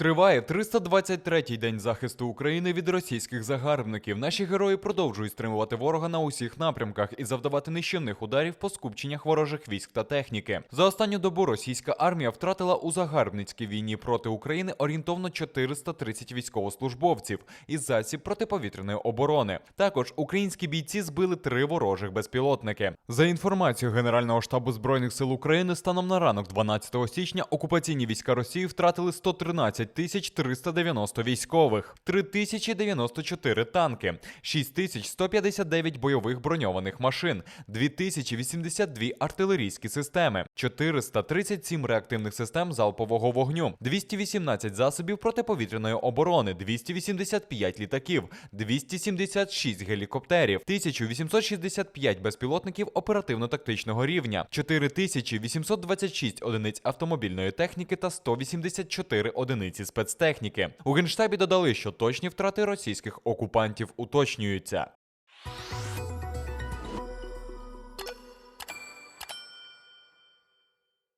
Триває 323-й день захисту України від російських загарбників. Наші герої продовжують стримувати ворога на усіх напрямках і завдавати нищівних ударів по скупченнях ворожих військ та техніки. За останню добу російська армія втратила у загарбницькій війні проти України орієнтовно 430 військовослужбовців із засіб протиповітряної оборони. Також українські бійці збили три ворожих безпілотники. За інформацією Генерального штабу збройних сил України, станом на ранок 12 січня окупаційні війська Росії втратили 113 тисяч 390 військових, 3094 танки, 6159 бойових броньованих машин, 2082 артилерійські системи, 437 реактивних систем залпового вогню, 218 засобів протиповітряної оборони, 285 літаків, 276 гелікоптерів, 1865 безпілотників оперативно-тактичного рівня, 4826 одиниць автомобільної техніки та 184 одиниці спецтехніки. У генштабі додали, що точні втрати російських окупантів уточнюються.